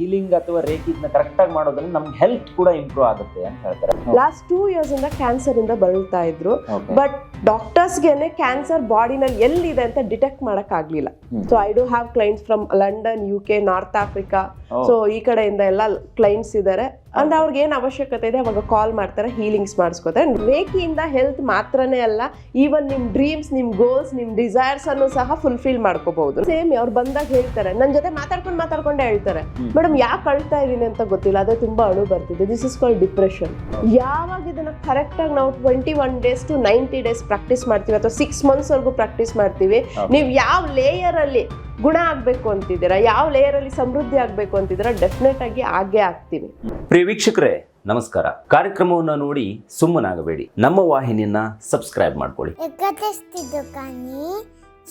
Healing ಅಥವಾ reiki ಇದನ್ನ correct ಆಗಿ ಮಾಡೋದ್ರಿಂದ ನಮ್ಗೆ ಹೆಲ್ತ್ ಕೂಡ ಇಂಪ್ರೂವ್ ಆಗುತ್ತೆ ಅಂತ ಹೇಳ್ತಾರೆ. ಲಾಸ್ಟ್ ಟೂ ಇಯರ್ಸ್ ಇಂದ ಕ್ಯಾನ್ಸರ್ ಇಂದ ಬಳಲ್ತಾ ಇದ್ರು. ಬಟ್ ಡಾಕ್ಟರ್ಸ್ಗೆನೆ ಕ್ಯಾನ್ಸರ್ ಬಾಡಿನಲ್ಲಿ ಎಲ್ಲಿದೆ ಅಂತ ಡಿಟೆಕ್ಟ್ ಮಾಡಕ್ ಆಗ್ಲಿಲ್ಲ. So I do have clients from London U K north Africa. So ಈ ಕಡೆಯಿಂದ ಎಲ್ಲ ಕ್ಲೈಂಟ್ಸ್ ಇದ್ದಾರೆ ಅಂದ್ರೆ ಅವ್ರಿಗೆ ಏನ್ ಅವಶ್ಯಕತೆ ಇದೆ ಅವಾಗ ಕಾಲ್ ಮಾಡ್ತಾರೆ ಹೀಲಿಂಗ್ಸ್ ಮಾಡಿಸ್ಕೋತಾರೆ. ರೇಖಿಯಿಂದ ಹೆಲ್ತ್ ಮಾತ್ರನೇ ಅಲ್ಲ ಈವನ್ ನಿಮ್ ಡ್ರೀಮ್ಸ್ ನಿಮ್ ಗೋಲ್ಸ್ ನಿಮ್ ಡಿಸೈರ್ಸ್ ಅನ್ನು ಸಹ ಫುಲ್ಫಿಲ್ ಮಾಡ್ಕೋಬಹುದು. ಸೇಮ್ ಅವ್ರು ಬಂದಾಗ ಹೇಳ್ತಾರೆ ನನ್ನ ಜೊತೆ ಮಾತಾಡ್ಕೊಂಡು ಮಾತಾಡ್ಕೊಂಡೇ ಹೇಳ್ತಾರೆ. ಮೇಡಮ್ ಯಾಕೆ ಅಳ್ತಾ ಇದೀನಿ ಅಂತ ಗೊತ್ತಿಲ್ಲ ಅದೇ ತುಂಬಾ ಅಳು ಬರ್ತಿದೆ. ದಿಸ್ ಇಸ್ ಕಾಲ್ಡ್ ಡಿಪ್ರೆಷನ್ ಯಾವಾಗ ಇದನ್ನ ಕರೆಕ್ಟ್ ಆಗಿ ನಾವು twenty one days to ninety days practice ಮಾಡ್ತೀವಿ ಅಥವಾ ಸಿಕ್ಸ್ ಮಂತ್ಸ್ ವರೆಗೂ ಪ್ರಾಕ್ಟೀಸ್ ಮಾಡ್ತೀವಿ. ನೀವು ಯಾವ ಲೇಯರ್ ಅಲ್ಲಿ ಗುಣ ಆಗ್ಬೇಕು ಅಂತಿದ್ದೀರಾ? ಯಾವ ಲೇಯರ್ ಅಲ್ಲಿ ಸಮೃದ್ಧಿ ಆಗ್ಬೇಕು ಅಂತಿದ್ದೀರಾ? ಡೆಫಿನೆಟ್ ಆಗಿ ಆಗೇ ಆಗ್ತೀವಿ. ಪ್ರಿಯ ವೀಕ್ಷಕರೇ ನಮಸ್ಕಾರ. ಕಾರ್ಯಕ್ರಮವನ್ನು ನೋಡಿ ಸುಮ್ಮನಾಗಬೇಡಿ. ನಮ್ಮ ವಾಹಿನಿಯನ್ನ ಸಬ್ಸ್ಕ್ರೈಬ್ ಮಾಡ್ಕೊಳ್ಳಿ.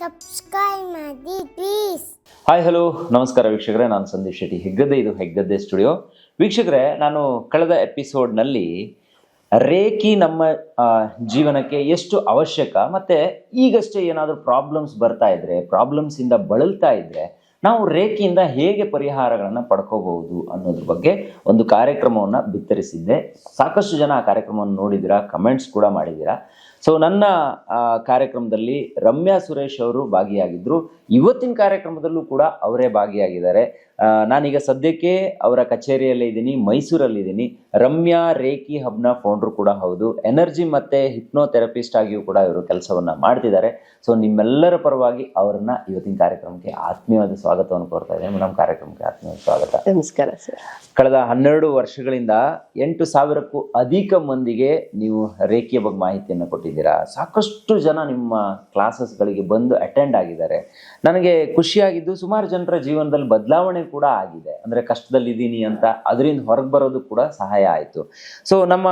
ಸಬ್ಸ್ಕ್ರೈಬ್ ಮಾಡಿ ಪ್ಲೀಸ್ ಹಾಯ್ ಹಲೋ ನಮಸ್ಕಾರ ವೀಕ್ಷಕರೇ ನಾನು ಸಂದೀಪ್ ಶೆಟ್ಟಿ ಹೆಗ್ಗದ್ದೆ. ಇದು ಹೆಗ್ಗದ್ದೆ ಸ್ಟುಡಿಯೋ ವೀಕ್ಷಕರೇ ನಾನು ಕಳೆದ ಎಪಿಸೋಡ್ನಲ್ಲಿ ರೇಖಿ ನಮ್ಮ ಜೀವನಕ್ಕೆ ಎಷ್ಟು ಅವಶ್ಯಕ, ಮತ್ತೆ ಈಗಷ್ಟೇ ಏನಾದರೂ ಪ್ರಾಬ್ಲಮ್ಸ್ ಬರ್ತಾ ಇದ್ರೆ ಪ್ರಾಬ್ಲಮ್ಸ್ ಇಂದ ಬಳಲ್ತಾ ಇದ್ರೆ, ನಾವು ರೇಖೆಯಿಂದ ಹೇಗೆ ಪರಿಹಾರಗಳನ್ನು ಪಡ್ಕೋಬಹುದು ಅನ್ನೋದ್ರ ಬಗ್ಗೆ ಒಂದು ಕಾರ್ಯಕ್ರಮವನ್ನು ಬಿತ್ತರಿಸಿದ್ದೆ. ಸಾಕಷ್ಟು ಜನ ಆ ಕಾರ್ಯಕ್ರಮವನ್ನು ನೋಡಿದ್ದೀರಾ ಕಮೆಂಟ್ಸ್ ಕೂಡ ಮಾಡಿದ್ದೀರಾ. ಸೊ ನನ್ನ ಕಾರ್ಯಕ್ರಮದಲ್ಲಿ ರಮ್ಯಾ ಸುರೇಶ್ ಅವರು ಭಾಗಿಯಾಗಿದ್ದರು ಇವತ್ತಿನ ಕಾರ್ಯಕ್ರಮದಲ್ಲೂ ಕೂಡ ಅವರೇ ಭಾಗಿಯಾಗಿದ್ದಾರೆ. ನಾನೀಗ ಸದ್ಯಕ್ಕೆ ಅವರ ಕಚೇರಿಯಲ್ಲಿ ಇದ್ದೀನಿ ಮೈಸೂರಲ್ಲಿ ಇದ್ದೀನಿ ರಮ್ಯಾ ರೇಖಿ ಹಬ್ನ ಫೌಂಡ್ರು ಕೂಡ ಹೌದು. ಎನರ್ಜಿ ಮತ್ತೆ ಹಿಪ್ನೋಥೆರಪಿಸ್ಟ್ ಆಗಿಯೂ ಕೂಡ ಇವರು ಕೆಲಸವನ್ನ ಮಾಡ್ತಿದ್ದಾರೆ. ಸೊ ನಿಮ್ಮೆಲ್ಲರ ಪರವಾಗಿ ಅವರನ್ನ ಇವತ್ತಿನ ಕಾರ್ಯಕ್ರಮಕ್ಕೆ ಆತ್ಮೀಯವಾದ ಸ್ವಾಗತವನ್ನು ಕೋರ್ತಾ ಇದ್ದೀನಿ. ನಮ್ಮ ಕಾರ್ಯಕ್ರಮಕ್ಕೆ ಆತ್ಮೀಯವಾದ ಸ್ವಾಗತ. ನಮಸ್ಕಾರ ಸರ್. ಕಳೆದ ಹನ್ನೆರಡು ವರ್ಷಗಳಿಂದ ಎಂಟು ಸಾವಿರಕ್ಕೂ ಅಧಿಕ ಮಂದಿಗೆ ನೀವು ರೇಖಿಯ ಬಗ್ಗೆ ಮಾಹಿತಿಯನ್ನು ಕೊಟ್ಟಿದ್ದೀರಾ. ಸಾಕಷ್ಟು ಜನ ನಿಮ್ಮ ಕ್ಲಾಸಸ್ಗಳಿಗೆ ಬಂದು ಅಟೆಂಡ್ ಆಗಿದ್ದಾರೆ. ನನಗೆ ಖುಷಿಯಾಗಿದ್ದು ಸುಮಾರು ಜನರ ಜೀವನದಲ್ಲಿ ಬದಲಾವಣೆ ಕೂಡ ಆಗಿದೆ. ಅಂದರೆ ಕಷ್ಟದಲ್ಲಿದ್ದೀನಿ ಅಂತ ಅದರಿಂದ ಹೊರಗೆ ಬರೋದು ಕೂಡ ಸಹಾಯ ಆಯಿತು. ಸೊ ನಮ್ಮ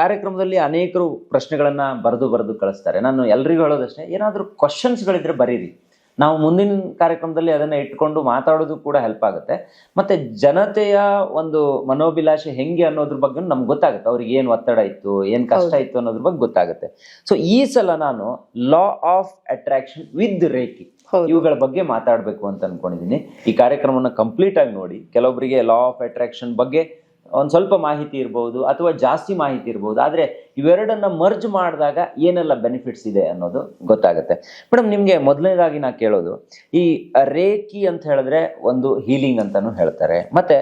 ಕಾರ್ಯಕ್ರಮದಲ್ಲಿ ಅನೇಕರು ಪ್ರಶ್ನೆಗಳನ್ನು ಬರೆದು ಬರೆದು ಕಳಿಸ್ತಾರೆ. ನಾನು ಎಲ್ರಿಗೂ ಹೇಳೋದಷ್ಟೇ ಏನಾದರೂ ಕ್ವಶನ್ಸ್ಗಳಿದ್ರೆ ಬರೀರಿ. ನಾವು ಮುಂದಿನ ಕಾರ್ಯಕ್ರಮದಲ್ಲಿ ಅದನ್ನ ಇಟ್ಕೊಂಡು ಮಾತಾಡೋದು ಕೂಡ ಹೆಲ್ಪ್ ಆಗುತ್ತೆ. ಮತ್ತೆ ಜನತೆಯ ಒಂದು ಮನೋಭಿಲಾಷೆ ಹೆಂಗೆ ಅನ್ನೋದ್ರ ಬಗ್ಗೆ ನಮ್ಗೆ ಗೊತ್ತಾಗುತ್ತೆ. ಅವ್ರಿಗೆ ಏನು ಒತ್ತಡ ಇತ್ತು ಏನು ಕಷ್ಟ ಇತ್ತು ಅನ್ನೋದ್ರ ಬಗ್ಗೆ ಗೊತ್ತಾಗುತ್ತೆ. ಸೊ ಈ ಸಲ ನಾನು law of attraction with reiki ಇವುಗಳ ಬಗ್ಗೆ ಮಾತಾಡಬೇಕು ಅಂತ ಅನ್ಕೊಂಡಿದ್ದೀನಿ. ಈ ಕಾರ್ಯಕ್ರಮವನ್ನು ಕಂಪ್ಲೀಟ್ ಆಗಿ ನೋಡಿ. ಕೆಲವೊಬ್ಬರಿಗೆ ಲಾ ಆಫ್ ಅಟ್ರಾಕ್ಷನ್ ಬಗ್ಗೆ ಒಂದು ಸ್ವಲ್ಪ ಮಾಹಿತಿ ಇರ್ಬೋದು ಅಥವಾ ಜಾಸ್ತಿ ಮಾಹಿತಿ ಇರ್ಬೋದು. ಆದರೆ ಇವೆರಡನ್ನ ಮರ್ಜ್ ಮಾಡಿದಾಗ ಏನೆಲ್ಲ ಬೆನಿಫಿಟ್ಸ್ ಇದೆ ಅನ್ನೋದು ಗೊತ್ತಾಗುತ್ತೆ. ಮೇಡಮ್ ನಿಮಗೆ ಮೊದಲನೇದಾಗಿ ನಾ ಕೇಳೋದು, ಈ ರೇಖಿ ಅಂತ ಹೇಳಿದ್ರೆ ಒಂದು ಹೀಲಿಂಗ್ ಅಂತಾನು ಹೇಳ್ತಾರೆ. ಮತ್ತೆ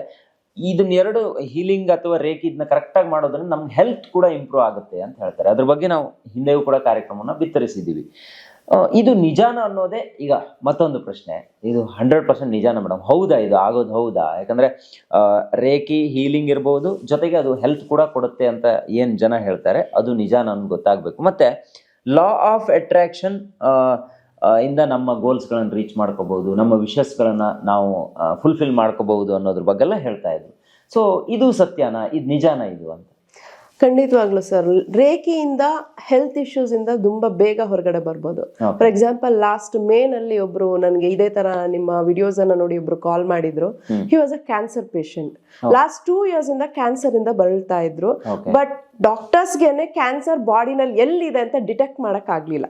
ಇದನ್ನ ಎರಡು ಹೀಲಿಂಗ್ ಅಥವಾ ರೇಕಿ ಇದನ್ನ ಕರೆಕ್ಟಾಗಿ ಮಾಡೋದ್ರಿಂದ ನಮ್ಮ ಹೆಲ್ತ್ ಕೂಡ ಇಂಪ್ರೂವ್ ಆಗುತ್ತೆ ಅಂತ ಹೇಳ್ತಾರೆ. ಅದ್ರ ಬಗ್ಗೆ ನಾವು ಹಿಂದೆಯೂ ಕೂಡ ಕಾರ್ಯಕ್ರಮವನ್ನು ಬಿತ್ತರಿಸಿದ್ದೀವಿ. ಇದು ನಿಜಾನ ಅನ್ನೋದೇ ಈಗ ಮತ್ತೊಂದು ಪ್ರಶ್ನೆ. ಇದು ಹಂಡ್ರೆಡ್ ಪರ್ಸೆಂಟ್ ನಿಜಾನ ಮೇಡಮ್. ಹೌದಾ ಇದು? ಆಗೋದು ಹೌದಾ? ಯಾಕಂದ್ರೆ ರೇಖಿ ಹೀಲಿಂಗ್ ಇರ್ಬೋದು, ಜೊತೆಗೆ ಅದು ಹೆಲ್ತ್ ಕೂಡ ಕೊಡುತ್ತೆ ಅಂತ ಏನು ಜನ ಹೇಳ್ತಾರೆ, ಅದು ನಿಜಾನ ನನ್ಗೆ ಗೊತ್ತಾಗಬೇಕು. ಮತ್ತೆ ಲಾ ಆಫ್ ಅಟ್ರಾಕ್ಷನ್ ಇಂದ ನಮ್ಮ ಗೋಲ್ಸ್ಗಳನ್ನು ರೀಚ್ ಮಾಡ್ಕೋಬಹುದು ನಮ್ಮ ವಿಷಸ್ಗಳನ್ನು ನಾವು ಫುಲ್ಫಿಲ್ ಮಾಡ್ಕೋಬಹುದು ಅನ್ನೋದ್ರ ಬಗ್ಗೆಲ್ಲ ಹೇಳ್ತಾ ಇದ್ರು. ಸೊ ಇದು ಸತ್ಯನಾ? ಇದು ನಿಜಾನ ಇದು ಅಂತ. ಖಂಡಿತವಾಗ್ಲೂ ಸರ್. ರೇಖೆಯಿಂದ ಹೆಲ್ತ್ ಇಶ್ಯೂಸ್ ಇಂದ ತುಂಬಾ ಬೇಗ ಹೊರಗಡೆ ಬರ್ಬೋದು. ಫಾರ್ ಎಕ್ಸಾಂಪಲ್ ಲಾಸ್ಟ್ ಮೇ ನಲ್ಲಿ ಒಬ್ರು ನನಗೆ ಇದೇ ತರ ನಿಮ್ಮ ವಿಡಿಯೋಸ್ ಅನ್ನ ನೋಡಿ ಒಬ್ರು ಕಾಲ್ ಮಾಡಿದ್ರು. He was a cancer patient last two years ಇಂದ ಕ್ಯಾನ್ಸರ್ ಇಂದ ಬರಳ್ತಾ ಇದ್ರು. ಬಟ್ ಬಟ್ ಡಾಕ್ಟರ್ಸ್ಗೆನೆ ಕ್ಯಾನ್ಸರ್ ಬಾಡಿನಲ್ಲಿ ಎಲ್ಲಿದೆ ಅಂತ ಡಿಟೆಕ್ಟ್ ಮಾಡಕ್ ಆಗ್ಲಿಲ್ಲ.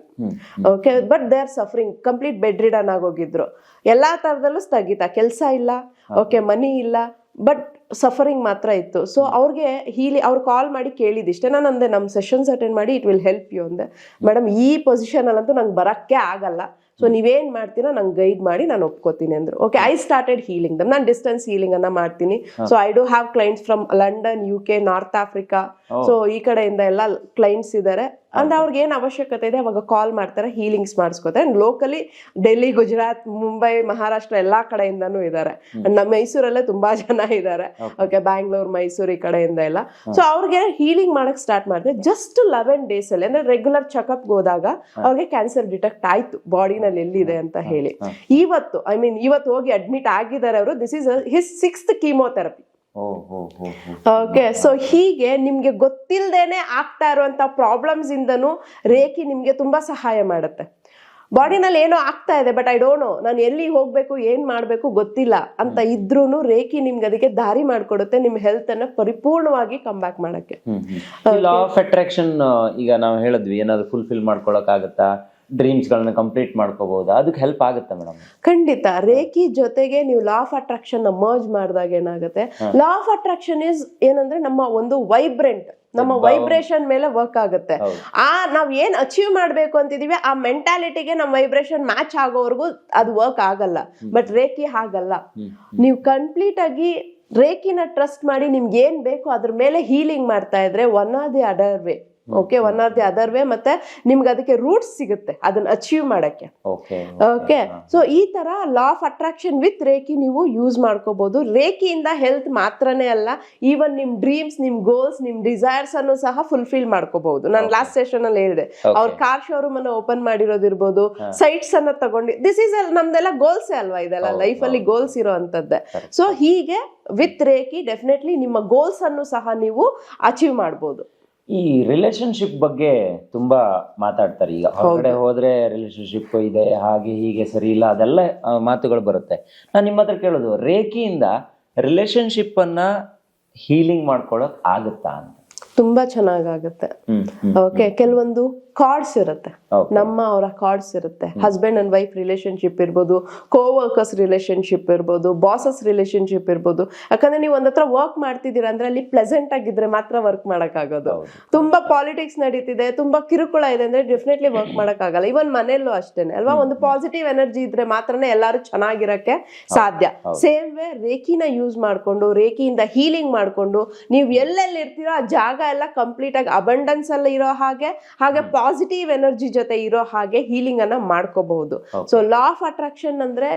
Okay but they are suffering complete bedridden ಆಗೋಗಿದ್ರು ಎಲ್ಲಾ ತರದಲ್ಲೂ ಸ್ಥಗಿತ. ಕೆಲಸ ಇಲ್ಲ. ಓಕೆ ಮನಿ ಇಲ್ಲ. ಬಟ್ ಸಫರಿಂಗ್ ಮಾತ್ರ ಇತ್ತು. ಸೊ ಅವ್ರಿಗೆ ಹೀಲಿ ಅವ್ರು ಕಾಲ್ ಮಾಡಿ ಕೇಳಿದಿಷ್ಟೇ ನಾನು ಅಂದೆ ನಮ್ಮ ಸೆಷನ್ಸ್ ಅಟೆಂಡ್ ಮಾಡಿ ಇಟ್ ವಿಲ್ ಹೆಲ್ಪ್ ಯು ಅಂದೆ. ಮೇಡಮ್ ಈ ಪೊಸಿಷನ್ ಅಲ್ಲಂತೂ ನಂಗೆ ಬರಕ್ಕೆ ಆಗಲ್ಲ. ಸೊ ನೀವೇನು ಮಾಡ್ತೀರಾ ನಂಗೆ ಗೈಡ್ ಮಾಡಿ ನಾನು ಒಪ್ಕೋತೀನಿ ಅಂದ್ರು. ಓಕೆ ಐ ಸ್ಟಾರ್ಟೆಡ್ ಹೀಲಿಂಗ್ ದಮ್ ನಾನು ಡಿಸ್ಟೆನ್ಸ್ ಹೀಲಿಂಗ್ ಅನ್ನ ಮಾಡ್ತೀನಿ. So I do have clients from London U K North Africa. So ಈ ಕಡೆಯಿಂದ ಎಲ್ಲ ಕ್ಲೈಂಟ್ಸ್ ಇದ್ದಾರೆ ಅಂದ್ರೆ ಅವ್ರಿಗೆ ಏನ್ ಅವಶ್ಯಕತೆ ಇದೆ ಅವಾಗ ಕಾಲ್ ಮಾಡ್ತಾರೆ ಹೀಲಿಂಗ್ಸ್ ಮಾಡಿಸ್ಕೋತಾರೆ. ಅಂಡ್ ಲೋಕಲಿ ಡೆಲ್ಲಿ ಗುಜರಾತ್ ಮುಂಬೈ ಮಹಾರಾಷ್ಟ್ರ ಎಲ್ಲಾ ಕಡೆಯಿಂದನೂ ಇದ್ದಾರೆ ನಮ್ಮ ಮೈಸೂರಲ್ಲೇ ತುಂಬಾ ಜನ ಇದ್ದಾರೆ ಓಕೆ ಬ್ಯಾಂಗ್ಳೂರ್ ಮೈಸೂರು ಈ ಕಡೆಯಿಂದ ಎಲ್ಲ. ಸೊ ಅವ್ರಿಗೆ ಹೀಲಿಂಗ್ ಮಾಡಕ್ ಸ್ಟಾರ್ಟ್ ಮಾಡಿದ್ರೆ ಜಸ್ಟ್ ಲೆವೆನ್ ಡೇಸ್ ಅಲ್ಲಿ ಅಂದ್ರೆ ರೆಗ್ಯುಲರ್ ಚೆಕಪ್ ಹೋದಾಗ ಅವ್ರಿಗೆ ಕ್ಯಾನ್ಸರ್ ಡಿಟೆಕ್ಟ್ ಆಯ್ತು. ಬಾಡಿನಲ್ಲಿ ಎಲ್ಲಿದೆ ಅಂತ ಹೇಳಿ. ಇವತ್ತು ಐ ಮೀನ್ ಇವತ್ತು ಹೋಗಿ ಅಡ್ಮಿಟ್ ಆಗಿದ್ದಾರೆ ಅವರು. This is his sixth chemotherapy okay so ಹೀಗೆ ನಿಮ್ಗೆ ಗೊತ್ತಿಲ್ಲದೇನೆ ಆಗ್ತಾ ಇರುವಂತ ಪ್ರಾಬ್ಲಮ್ಸ್ ಇಂದನು ರೇಖಿ ನಿಮ್ಗೆ ತುಂಬಾ ಸಹಾಯ ಮಾಡುತ್ತೆ. ಬಾಡಿನಲ್ಲಿ ಏನೋ ಆಗ್ತಾ ಇದೆ ಬಟ್ ಐ ಡೋಂಟ್ ನೋ ನಾನು ಎಲ್ಲಿ ಹೋಗ್ಬೇಕು ಏನ್ ಮಾಡ್ಬೇಕು ಗೊತ್ತಿಲ್ಲ ಅಂತ ಇದ್ರೂನು ರೇಖಿ ನಿಮ್ಗೆ ಅದಕ್ಕೆ ದಾರಿ ಮಾಡ್ಕೊಡುತ್ತೆ ನಿಮ್ ಹೆಲ್ತ್ ಅನ್ನ ಪರಿಪೂರ್ಣವಾಗಿ ಕಮ್ ಬ್ಯಾಕ್ ಮಾಡಕ್ಕೆ. ಲಾ ಆಫ್ ಅಟ್ರಾಕ್ಷನ್ ಈಗ ನಾವು ಹೇಳಿದ್ವಿ ಏನಾದ್ರು ಫುಲ್ಫಿಲ್ ಮಾಡ್ಕೊಳಕ್ ಆಗತ್ತಾ ಡ್ರೀಮ್ಸ್ಗಳನ್ನ ಕಂಪ್ಲೀಟ್ ಮಾಡ್ಕೋಬಹುದು ಅದಕ್ಕೆ ಹೆಲ್ಪ್ ಆಗುತ್ತೆ ಮೇಡಮ್ ಖಂಡಿತ. ರೇಖಿ ಜೊತೆಗೆ ನೀವು ಲಾ ಆಫ್ ಅಟ್ರಾಕ್ಷನ್ ಮರ್ಜ್ ಮಾಡಿದಾಗ ಏನಾಗುತ್ತೆ? ಲಾ ಆಫ್ ಅಟ್ರಾಕ್ಷನ್ ಇಸ್ ಏನಂದ್ರೆ ನಮ್ಮ ಒಂದು ವೈಬ್ರೆಂಟ್ ನಮ್ಮ ವೈಬ್ರೇಷನ್ ಮೇಲೆ ವರ್ಕ್ ಆಗುತ್ತೆ. ಆ ನಾವ್ ಏನ್ ಅಚೀವ್ ಮಾಡ್ಬೇಕು ಅಂತಿದೀವಿ ಆ ಮೆಂಟಾಲಿಟಿಗೆ ನಮ್ಮ ವೈಬ್ರೇಷನ್ ಮ್ಯಾಚ್ ಆಗೋವರೆಗೂ ಅದು ವರ್ಕ್ ಆಗಲ್ಲ. ಬಟ್ ರೇಖಿ ಹಾಗಲ್ಲ. ನೀವು ಕಂಪ್ಲೀಟ್ ಆಗಿ ರೇಖಿನ ಟ್ರಸ್ಟ್ ಮಾಡಿ ನಿಮ್ಗೆ ಏನ್ ಬೇಕು ಅದ್ರ ಮೇಲೆ ಹೀಲಿಂಗ್ ಮಾಡ್ತಾ ಇದ್ರೆ one or the other way okay one of the other way ಮತ್ತೆ ನಿಮ್ಗೆ ಅದಕ್ಕೆ ರೂಟ್ಸ್ ಸಿಗುತ್ತೆ ಅದನ್ನ ಅಚೀವ್ ಮಾಡಕ್ಕೆ. ಓಕೆ ಸೊ ಈ ತರ law of attraction with reiki ನೀವು ಯೂಸ್ ಮಾಡ್ಕೋಬಹುದು ರೇಖಿಯಿಂದ ಹೆಲ್ತ್ ಮಾತ್ರನೇ ಅಲ್ಲ ಈವನ್ ನಿಮ್ ಡ್ರೀಮ್ಸ್ ನಿಮ್ ಗೋಲ್ಸ್ ನಿಮ್ ಡಿಸೈರ್ಸ್ ಅನ್ನು ಸಹ ಫುಲ್ಫಿಲ್ ಮಾಡ್ಕೋಬಹುದು ನಾನು ಲಾಸ್ಟ್ ಸೆಷನ್ ಅಲ್ಲಿ ಹೇಳಿದೆ. ಅವ್ರ ಕಾರ್ ಶೋರೂಮ್ ಅನ್ನು ಓಪನ್ ಮಾಡಿರೋದಿರ್ಬೋದು ಸೈಟ್ಸ್ ಅನ್ನ ತಗೊಂಡು ದಿಸ್ ಇಸ್ ನಮ್ದೆಲ್ಲ ಗೋಲ್ಸ್ ಅಲ್ವಾ ಇದೆಲ್ಲ? ಲೈಫ್ ಅಲ್ಲಿ ಗೋಲ್ಸ್ ಇರೋ ಅಂತದ್ದೇ ಸೊ ಹೀಗೆ ವಿತ್ ರೇಖಿ ಡೆಫಿನೆಟ್ಲಿ ನಿಮ್ಮ ಗೋಲ್ಸ್ ಅನ್ನು ಸಹ ನೀವು ಅಚೀವ್ ಮಾಡ್ಬೋದು. ಈ ರಿಲೇಶನ್ಶಿಪ್ ಬಗ್ಗೆ ತುಂಬಾ ಮಾತಾಡ್ತಾರೆ. ಈಗ ಹೊರಗಡೆ ಹೋದ್ರೆ ರಿಲೇಶನ್ಶಿಪ್ ಇದೆ ಹಾಗೆ ಹೀಗೆ ಸರಿ ಇಲ್ಲ ಅದೆಲ್ಲ ಆ, ಮಾತುಗಳು ಬರುತ್ತೆ. ನಾನು ನಿಮ್ಮ ಹತ್ರ ಕೇಳೋದು ರೇಖಿಯಿಂದ ರಿಲೇಶನ್ಶಿಪ್ ಅನ್ನ ಹೀಲಿಂಗ್ ಮಾಡ್ಕೊಳಕ್ ಆಗುತ್ತಾ ಅಂತ? ತುಂಬಾ ಚೆನ್ನಾಗಾಗುತ್ತೆ. ಓಕೆ ಕೆಲವೊಂದು ಕಾರ್ಡ್ಸ್ ಇರುತ್ತೆ. ನಮ್ಮ ಅವರ ಕಾರ್ಡ್ಸ್ ಇರುತ್ತೆ. ಹಸ್ಬೆಂಡ್ ಅಂಡ್ ವೈಫ್ ರಿಲೇಶನ್ಶಿಪ್ ಇರ್ಬೋದು ಕೋ ವರ್ಕರ್ಸ್ ರಿಲೇಶನ್ಶಿಪ್ ಇರ್ಬೋದು ಬಾಸಸ್ ರಿಲೇಶನ್ಶಿಪ್ ಇರ್ಬೋದು. ಯಾಕಂದ್ರೆ ನೀವು ಒಂದ್ ಹತ್ರ ವರ್ಕ್ ಮಾಡ್ತಿದ್ದೀರಾ ಅಂದ್ರೆ ಅಲ್ಲಿ ಪ್ಲೆಸೆಂಟ್ ಆಗಿದ್ರೆ ಮಾತ್ರ ವರ್ಕ್ ಮಾಡಕ್ಕಾಗೋದು. ತುಂಬಾ ಪಾಲಿಟಿಕ್ಸ್ ನಡೀತಿದೆ ತುಂಬಾ ಕಿರುಕುಳ ಇದೆ ಅಂದ್ರೆ ಡೆಫಿನೆಟ್ಲಿ ವರ್ಕ್ ಮಾಡಕ್ಕಾಗಲ್ಲ. ಇವನ್ ಮನೆಯಲ್ಲೂ ಅಷ್ಟೇನೆ. ಅಲ್ವಾ? ಒಂದು ಪಾಸಿಟಿವ್ ಎನರ್ಜಿ ಇದ್ರೆ ಮಾತ್ರನೇ ಎಲ್ಲರೂ ಚೆನ್ನಾಗಿರಕ್ಕೆ ಸಾಧ್ಯ. ಸೇಮ್ ವೇ ರೇಖಿನ ಯೂಸ್ ಮಾಡ್ಕೊಂಡು ರೇಖಿಯಿಂದ ಹೀಲಿಂಗ್ ಮಾಡ್ಕೊಂಡು ನೀವು ಎಲ್ಲೆಲ್ಲಿ ಇರ್ತೀರೋ ಆ ಜಾಗ ಎಲ್ಲ ಕಂಪ್ಲೀಟ್ ಆಗಿ ಅಬಂಡೆನ್ಸ್ ಅಲ್ಲಿ ಇರೋ ಹಾಗೆ ಹಾಗೆ ಪಾಸಿಟಿವ್ ಎನರ್ಜಿ ಜೊತೆ ಇರೋ ಹಾಗೆ ಹೀಲಿಂಗ್ ಅನ್ನ ಮಾಡ್ಕೋಬಹುದು. ಸೊ ಲಾ ಆಫ್ ಅಟ್ರಾಕ್ಷನ್ ಅಂದ್ರೆ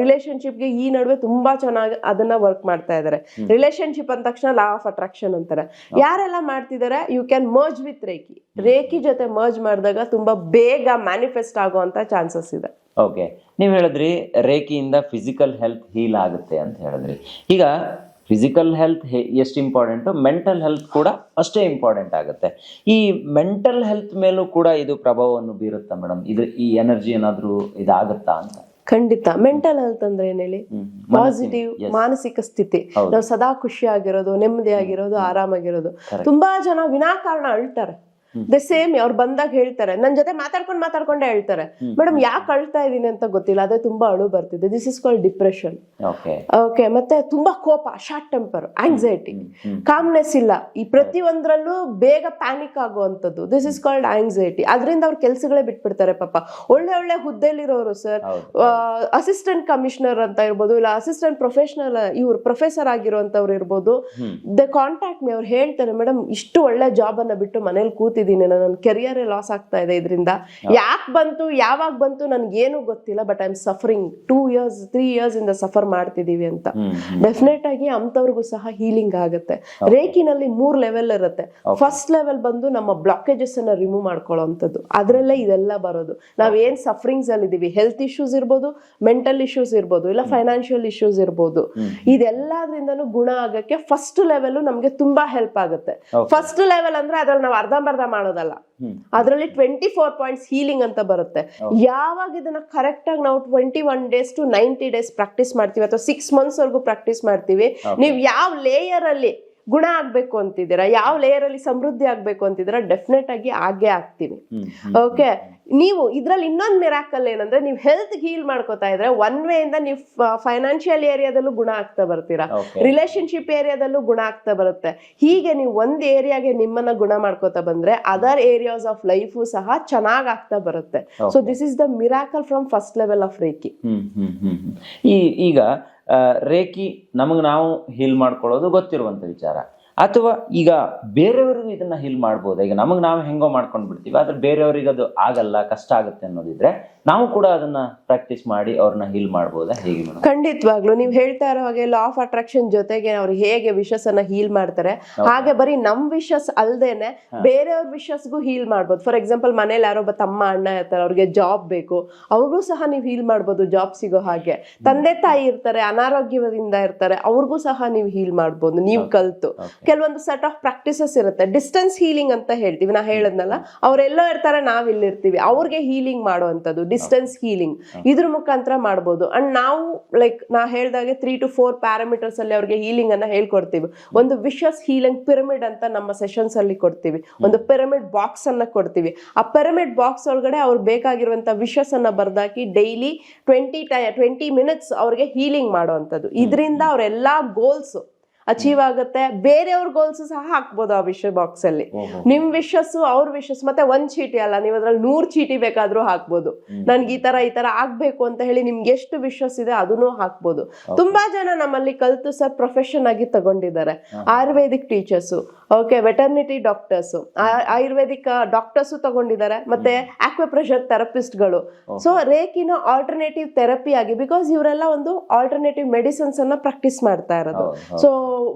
ರಿಲೇಶನ್ಶಿಪ್ಗೆ ಈ ನಡುವೆ ತುಂಬಾ ಚೆನ್ನಾಗಿ ಅದನ್ನ ವರ್ಕ್ ಮಾಡ್ತಾ ಇದಾರೆ. ರಿಲೇಶನ್ಶಿಪ್ ಅಂದ ತಕ್ಷಣ ಲಾ ಆಫ್ ಅಟ್ರಾಕ್ಷನ್ ಅಂತಾರೆ. ಯಾರೆಲ್ಲ ಮಾಡ್ತಿದಾರೆ you can merge with reiki reiki ಜೊತೆ ಮರ್ಜ್ ಮಾಡಿದಾಗ ತುಂಬಾ ಬೇಗ ಮ್ಯಾನಿಫೆಸ್ಟ್ ಆಗುವಂತ ಚಾನ್ಸಸ್ ಇದೆ. ಓಕೆ ನೀವು ಹೇಳಿದ್ರಿ ರೇಖಿಯಿಂದ ಫಿಸಿಕಲ್ ಹೆಲ್ತ್ ಹೀಲ್ ಆಗುತ್ತೆ ಅಂತ ಹೇಳಿದ್ರಿ. ಈಗ ಫಿಸಿಕಲ್ ಹೆಲ್ತ್ ಎಷ್ಟು ಇಂಪಾರ್ಟೆಂಟು ಮೆಂಟಲ್ ಹೆಲ್ತ್ ಕೂಡ ಅಷ್ಟೇ ಇಂಪಾರ್ಟೆಂಟ್ ಆಗುತ್ತೆ. ಈ ಮೆಂಟಲ್ ಹೆಲ್ತ್ ಮೇಲೂ ಕೂಡ ಇದು ಪ್ರಭಾವವನ್ನು ಬೀರುತ್ತಾ ಮೇಡಮ್ ಇದು ಈ ಎನರ್ಜಿ ಏನಾದರೂ ಇದಾಗುತ್ತಾ ಅಂತ? ಖಂಡಿತ. ಮೆಂಟಲ್ ಹೆಲ್ತ್ ಅಂದ್ರೆ ಏನ್ ಹೇಳಿ? ಪಾಸಿಟಿವ್ ಮಾನಸಿಕ ಸ್ಥಿತಿ. ನಾವು ಸದಾ ಖುಷಿಯಾಗಿರೋದು ನೆಮ್ಮದಿಯಾಗಿರೋದು ಆರಾಮಾಗಿರೋದು. ತುಂಬಾ ಜನ ವಿನಾಕಾರಣ ಅಳ್ತಾರೆ. ದ ಸೇಮ್ ಅವ್ರು ಬಂದಾಗ ಹೇಳ್ತಾರೆ. ನನ್ ಜೊತೆ ಮಾತಾಡ್ಕೊಂಡು ಮಾತಾಡ್ಕೊಂಡೆ ಹೇಳ್ತಾರೆ. ಮೇಡಮ್ ಯಾಕೆ ಅಳ್ತಾ ಇದೀನಿ ಅಂತ ಗೊತ್ತಿಲ್ಲ ಅದೇ ತುಂಬಾ ಅಳು ಬರ್ತಿದೆ. This is called depression okay ಮತ್ತೆ ತುಂಬಾ ಕೋಪ ಶಾರ್ಟ್ ಟೆಂಪರ್ ಆಂಗ್ಸೈಟಿ ಕಾಮ್ನೆಸ್ ಇಲ್ಲ. ಈ ಪ್ರತಿಯೊಂದ್ರಲ್ಲೂ ಬೇಗ ಪ್ಯಾನಿಕ್ ಆಗುವಂಥದ್ದು. ದಿಸ್ ಇಸ್ ಕಾಲ್ಡ್ ಆಂಗ್ಸೈಟಿ ಅದರಿಂದ ಅವ್ರ ಕೆಲಸಗಳೇ ಬಿಟ್ಬಿಡ್ತಾರೆ ಪಾಪ. ಒಳ್ಳೆ ಒಳ್ಳೆ ಹುದ್ದೆಲಿರೋರು ಸರ್ ಅಸಿಸ್ಟೆಂಟ್ ಕಮಿಷನರ್ ಅಂತ ಇರ್ಬೋದು ಇಲ್ಲ ಅಸಿಸ್ಟೆಂಟ್ ಪ್ರೊಫೆಷನಲ್ ಇವ್ರು ಪ್ರೊಫೆಸರ್ ಆಗಿರುವಂತವ್ರು ಇರ್ಬೋದು ದ ಕಾಂಟ್ಯಾಕ್ಟ್ ಮಿ ಅವ್ರು ಹೇಳ್ತಾರೆ ಮೇಡಮ್ ಇಷ್ಟು ಒಳ್ಳೆ ಜಾಬ್ ಅನ್ನ ಬಿಟ್ಟು ಮನೇಲಿ ಕೂತಿದ್ದೀನಿ ನನ್ನ ಕೆರಿಯರ್ ಲಾಸ್ ಆಗ್ತಾ ಇದೆ ಇದರಿಂದ. ಯಾಕೆ ಬಂತು ಯಾವಾಗ ಬಂತು ನನಗೇನು ಗೊತ್ತಿಲ್ಲ but I am suffering two years three years ಇಂದ ಸಫರ್ ಮಾಡ್ತಿದೀವಿ ಅಂತ. ಡೆಫಿನೆಟ್ ಆಗಿ ಅಂಥವ್ರಿಗೂ ಸಹ ಹೀಲಿಂಗ್ ಆಗುತ್ತೆ. ರೇಖಿನಲ್ಲಿ ಮೂರ್ ಲೆವೆಲ್ ಇರುತ್ತೆ. ಫಸ್ಟ್ ಲೆವೆಲ್ ಬಂದು ನಮ್ಮ ಬ್ಲಾಕೇಜಸ್ ಅನ್ನ ರಿಮೂವ್ ಮಾಡ್ಕೊಳ್ಳೋಂಥದ್ದು. ಅದರಲ್ಲೇ ಇದೆಲ್ಲ ಬರೋದು. ನಾವ್ ಏನ್ ಸಫರಿಂಗ್ಸ್ ಅಲ್ಲಿ ಇದೀವಿ? ಹೆಲ್ತ್ ಇಶ್ಯೂಸ್ ಇರ್ಬೋದು ಮೆಂಟಲ್ ಇಶ್ಯೂಸ್ ಇರ್ಬೋದು ಇಲ್ಲ ಫೈನಾನ್ಷಿಯಲ್ ಇಶ್ಯೂಸ್ ಇರ್ಬೋದು. ಇದೆಲ್ಲದ್ರಿಂದನೂ ಗುಣ ಆಗಕ್ಕೆ ಫಸ್ಟ್ ಲೆವೆಲ್ ನಮ್ಗೆ ತುಂಬಾ ಹೆಲ್ಪ್ ಆಗುತ್ತೆ. ಫಸ್ಟ್ ಲೆವೆಲ್ ಅಂದ್ರೆ ಅದ್ರಲ್ಲಿ ನಾವು ಅರ್ಧಂಬರ್ಧ ಮಾಡೋದಲ್ಲ. ಅದರಲ್ಲಿ ಟ್ವೆಂಟಿ ಫೋರ್ ಪಾಯಿಂಟ್ಸ್ ಹೀಲಿಂಗ್ ಅಂತ ಬರುತ್ತೆ. ಯಾವಾಗ ಇದನ್ನ ಕರೆಕ್ಟ್ ಆಗಿ ನಾವು twenty one days to ninety days practice ಮಾಡ್ತೀವಿ ಅಥವಾ ಸಿಕ್ಸ್ ಮಂತ್ಸ್ ವರ್ಗು ಪ್ರಾಕ್ಟೀಸ್ ಮಾಡ್ತೀವಿ ನೀವು ಯಾವ ಲೇಯರ್ ಅಲ್ಲಿ ಗುಣ ಆಗ್ಬೇಕು ಅಂತಿದ್ದೀರಾ? ಯಾವ ಲೇಯರ್ ಅಲ್ಲಿ ಸಮೃದ್ಧಿ ಆಗ್ಬೇಕು ಅಂತಿದ್ದೀರಾ? ಡೆಫಿನೆಟ್ ಆಗಿ ಆಗೇ ಆಗ್ತೀವಿ. ಓಕೆ ನೀವು ಇದ್ರಲ್ಲಿ ಇನ್ನೊಂದು ಮಿರಾಕಲ್ ಏನಂದ್ರೆ ನೀವು ಹೆಲ್ತ್ ಹೀಲ್ ಮಾಡ್ಕೋತಾ ಇದ್ರೆ ಒನ್ ವೇ ಇಂದ ನೀವು ಫೈನಾನ್ಷಿಯಲ್ ಏರಿಯಾದಲ್ಲೂ ಗುಣ ಆಗ್ತಾ ಬರ್ತೀರಾ. ರಿಲೇಶನ್ಶಿಪ್ ಏರಿಯಾದಲ್ಲೂ ಗುಣ ಆಗ್ತಾ ಬರುತ್ತೆ. ಹೀಗೆ ನೀವು ಒಂದ್ ಏರಿಯಾಗೆ ನಿಮ್ಮನ್ನ ಗುಣ ಮಾಡ್ಕೋತಾ ಬಂದ್ರೆ ಅದರ್ ಏರಿಯಾಸ್ ಆಫ್ ಲೈಫು ಸಹ ಚೆನ್ನಾಗ್ ಆಗ್ತಾ ಬರುತ್ತೆ. So this is the miracle from first level of reiki ಈಗ ರೇಖಿ ನಮಗೆ ನಾವು ಹೀಲ್ ಮಾಡ್ಕೊಳ್ಳೋದು ಗೊತ್ತಿರುವಂಥ ವಿಚಾರ. ಅಥವಾ ಈಗ ಬೇರೆಯವ್ರಿಗೂ ಇದನ್ನ ಹೀಲ್ ಮಾಡ್ಬೋದು? ಈಗ ನಮಗೆ ನಾವು ಹೆಂಗೋ ಮಾಡ್ಕೊಂಡು ಬಿಡ್ತೀವಿ ಆದ್ರೆ ಬೇರೆಯವ್ರಿಗೆ ಅದು ಆಗಲ್ಲ ಕಷ್ಟ ಆಗುತ್ತೆ ಅನ್ನೋದಿದ್ರೆ ನಾವು ಕೂಡ ಅದನ್ನ ಪ್ರಾಕ್ಟೀಸ್ ಮಾಡಿ ಅವ್ರನ್ನ ಹೀಲ್ ಮಾಡ್ಬೋದಾ? ಹೇಗೆ ಮೇಡಮ್? ಖಂಡಿತವಾಗ್ಲು. ನೀವು ಹೇಳ್ತಾ ಇರೋ ಹಾಗೆ ಲಾ ಆಫ್ ಅಟ್ರಾಕ್ಷನ್ ಜೊತೆಗೆ ಅವ್ರು ಹೇಗೆ ವಿಶಸ್ ಅನ್ನ ಹೀಲ್ ಮಾಡ್ತಾರೆ ಹಾಗೆ ಬರೀ ನಮ್ ವಿಶಸ್ ಅಲ್ದೇನೆ ಬೇರೆಯವ್ರ ವಿಶಸ್ಗೂ ಹೀಲ್ ಮಾಡ್ಬೋದು. ಫಾರ್ ಎಕ್ಸಾಂಪಲ್ ಮನೇಲಿ ಯಾರೋ ಒಬ್ಬ ತಮ್ಮ ಅಣ್ಣ ಇರ್ತಾರೆ ಅವ್ರಿಗೆ ಜಾಬ್ ಬೇಕು ಅವ್ರಿಗೂ ಸಹ ನೀವು ಹೀಲ್ ಮಾಡ್ಬೋದು ಜಾಬ್ ಸಿಗೋ ಹಾಗೆ. ತಂದೆ ತಾಯಿ ಇರ್ತಾರೆ ಅನಾರೋಗ್ಯದಿಂದ ಇರ್ತಾರೆ ಅವ್ರಿಗೂ ಸಹ ನೀವು ಹೀಲ್ ಮಾಡ್ಬೋದು ನೀವು ಕಲ್ತು. ಕೆಲವೊಂದು ಸೆಟ್ ಆಫ್ ಪ್ರಾಕ್ಟೀಸಸ್ ಇರುತ್ತೆ. ಡಿಸ್ಟೆನ್ಸ್ ಹೀಲಿಂಗ್ ಅಂತ ಹೇಳ್ತೀವಿ. ನಾ ಹೇಳದ್ನಲ್ಲ ಅವರೆಲ್ಲ ಇರ್ತಾರೆ ನಾವಿಲ್ಲಿರ್ತೀವಿ. ಅವ್ರಿಗೆ ಹೀಲಿಂಗ್ ಮಾಡುವಂಥದ್ದು ಡಿಸ್ಟೆನ್ಸ್ ಹೀಲಿಂಗ್ ಇದ್ರ ಮುಖಾಂತರ ಮಾಡ್ಬೋದು. ಅಂಡ್ ನಾವು ಲೈಕ್ ನಾ ಹೇಳ್ದಾಗೆ ತ್ರೀ ಟು ಫೋರ್ ಪ್ಯಾರಾಮೀಟರ್ಸ್ ಅಲ್ಲಿ ಅವ್ರಿಗೆ ಹೀಲಿಂಗ್ ಅನ್ನ ಹೇಳ್ಕೊಡ್ತೀವಿ. ಒಂದು ವಿಶಸ್ ಹೀಲಿಂಗ್ ಪಿರಮಿಡ್ ಅಂತ ನಮ್ಮ ಸೆಷನ್ಸ್ ಅಲ್ಲಿ ಕೊಡ್ತೀವಿ. ಒಂದು ಪಿರಮಿಡ್ ಬಾಕ್ಸ್ ಅನ್ನ ಕೊಡ್ತೀವಿ. ಆ ಪಿರಮಿಡ್ ಬಾಕ್ಸ್ ಒಳಗಡೆ ಅವ್ರಿಗೆ ಬೇಕಾಗಿರುವಂತ ವಿಶಸ್ ಅನ್ನ ಬರ್ದಾಕಿ ಡೈಲಿ ಟ್ವೆಂಟಿ ಟ್ವೆಂಟಿ ಮಿನಿಟ್ಸ್ ಅವ್ರಿಗೆ ಹೀಲಿಂಗ್ ಮಾಡುವಂಥದ್ದು. ಇದರಿಂದ ಅವರೆಲ್ಲ ಗೋಲ್ಸ್ ಅಚೀವ್ ಆಗುತ್ತೆ. ಬೇರೆಯವ್ರ ಗೋಲ್ಸ್ ಸಹ ಹಾಕ್ಬೋದು ಆ ವಿಷ ಬಾಕ್ಸ್ ಅಲ್ಲಿ. ನಿಮ್ ವಿಶಸ್ ಅವ್ರ ವಿಶಸ್ ಮತ್ತೆ ಒಂದ್ ಚೀಟಿ ಅಲ್ಲ ನೀವು ಅದ್ರಲ್ಲಿ ನೂರ್ ಚೀಟಿ ಬೇಕಾದ್ರೂ ಹಾಕ್ಬೋದು. ನನ್ಗೆ ಈ ತರ ಈ ತರ ಆಗ್ಬೇಕು ಅಂತ ಹೇಳಿ ನಿಮ್ಗೆ ಎಷ್ಟು ವಿಶಸ್ ಇದೆ ಅದನ್ನು ಹಾಕ್ಬೋದು. ತುಂಬಾ ಜನ ನಮ್ಮಲ್ಲಿ ಕಲ್ತು ಸರ್ ಪ್ರೊಫೆಷನ್ ಆಗಿ ತಗೊಂಡಿದ್ದಾರೆ. Ayurvedic teachers okay veterinary doctors ayurvedic doctors ತಗೊಂಡಿದ್ದಾರೆ ಮತ್ತೆ ಆಕ್ವೆಪ್ರೆಷರ್ ಥೆರಪಿಸ್ಟ್ಗಳು ಸೊ ರೇಕಿನ ಆಲ್ಟರ್ನೇಟಿವ್ ಥೆರಪಿ ಆಗಿ ಬಿಕಾಸ್ ಇವರೆಲ್ಲ ಒಂದು ಆಲ್ಟರ್ನೇಟಿವ್ ಮೆಡಿಸಿನ್ಸ್ ಅನ್ನ ಪ್ರಾಕ್ಟೀಸ್ ಮಾಡ್ತಾ ಇರೋದು. ಸೊ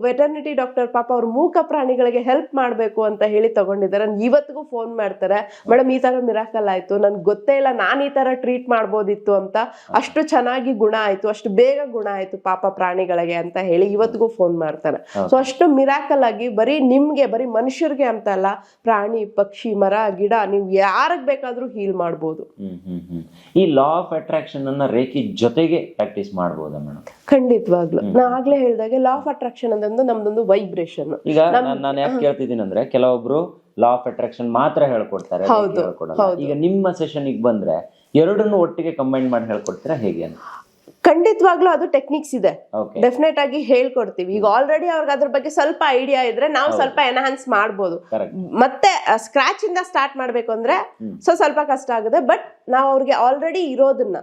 ವೆಟರ್ನಿಟಿ ಡಾಕ್ಟರ್ ಪಾಪ ಅವ್ರ ಮೂಕ ಪ್ರಾಣಿಗಳಿಗೆ ಹೆಲ್ಪ್ ಮಾಡಬೇಕು ಅಂತ ಹೇಳಿ ತಗೊಂಡಿದ್ದಾರೆ. ಇವತ್ತಿಗೂ ಫೋನ್ ಮಾಡ್ತಾರೆ. ಮೇಡಮ್ ಈ ತರ ಮಿರಾಕಲ್ ಆಯ್ತು. ನನ್ಗೆ ಗೊತ್ತೇ ಇಲ್ಲ. ನಾನು ಈ ತರ ಟ್ರೀಟ್ ಮಾಡ್ಬೋದಿತ್ತು ಅಂತ. ಅಷ್ಟು ಚೆನ್ನಾಗಿ ಗುಣ ಆಯ್ತು. ಅಷ್ಟು ಬೇಗ ಗುಣ ಆಯ್ತು ಪಾಪ ಪ್ರಾಣಿಗಳಿಗೆ ಅಂತ ಹೇಳಿ ಇವತ್ತಿಗೂ ಫೋನ್ ಮಾಡ್ತಾರೆ. ಸೊ ಅಷ್ಟು ಮಿರಾಕಲ್ ಆಗಿ ಬರೀ ನಿಮ್ಗೆ ಬರೀ ಮನುಷ್ಯರಿಗೆ ಅಂತ ಅಲ್ಲ ಪ್ರಾಣಿ ಪಕ್ಷಿ ಮರ ಗಿಡ ನೀವು ಯಾರಿಗೆ ಬೇಕಾದ್ರೂ ಹೀಲ್ ಮಾಡ್ಬೋದು. ಈ ಲಾ ಆಫ್ ಅಟ್ರಾಕ್ಷನ್ ಅನ್ನ ರೇಖಿ ಜೊತೆಗೆ ಪ್ರಾಕ್ಟೀಸ್ ಮಾಡ್ಬೋದಾ ಮೇಡಮ್? ಖಂಡಿತವಾಗ್ಲು. ನಾ ಆಗ್ಲೇ ಹೇಳಿದಾಗೆ ಲಾ ಆಫ್ ಅಟ್ರಾಕ್ಷನ್ ಅಂದ್ರೆ ನಮ್ದೊಂದು ವೈಬ್ರೇಷನ್ ಈಗ ನಾನು ಯಾಕೆ ಕೇಳ್ತಿದ್ದೀನಿ ಅಂದ್ರೆ ಕೆಲವೊಬ್ರು ಲಾ ಆಫ್ ಅಟ್ರಾಕ್ಷನ್ ಮಾತ್ರ ಹೇಳ್ಕೊಡ್ತಾರೆ. ಈಗ ನಿಮ್ಮ ಸೆಷನ್ ಬಂದ್ರೆ ಎರಡನ್ನು ಒಟ್ಟಿಗೆ ಕಂಬೈನ್ ಮಾಡಿ ಹೇಳ್ಕೊಡ್ತೀರಾ ಹೇಗೆ ಖಂಡಿತವಾಗ್ಲೂ ಅದು ಟೆಕ್ನಿಕ್ಸ್ ಇದೆ. ಡೆಫಿನೆಟ್ ಆಗಿ ಹೇಳ್ಕೊಡ್ತೀವಿ. ಈಗ ಆಲ್ರೆಡಿ ಅವ್ರಿಗೆ ಅದ್ರ ಬಗ್ಗೆ ಸ್ವಲ್ಪ ಐಡಿಯಾ ಇದ್ರೆ ನಾವು ಸ್ವಲ್ಪ ಎನ್ಹಾನ್ಸ್ ಮಾಡ್ಬೋದು. ಕರೆಕ್ಟ್ ಮತ್ತೆ ಸ್ಕ್ರಾಚ್ ಇಂದ ಸ್ಟಾರ್ಟ್ ಮಾಡ್ಬೇಕು ಅಂದ್ರೆ ಸೊ ಸ್ವಲ್ಪ ಕಷ್ಟ ಆಗುತ್ತೆ. ಬಟ್ ನಾವು ಅವ್ರಿಗೆ ಆಲ್ರೆಡಿ ಇರೋದನ್ನ.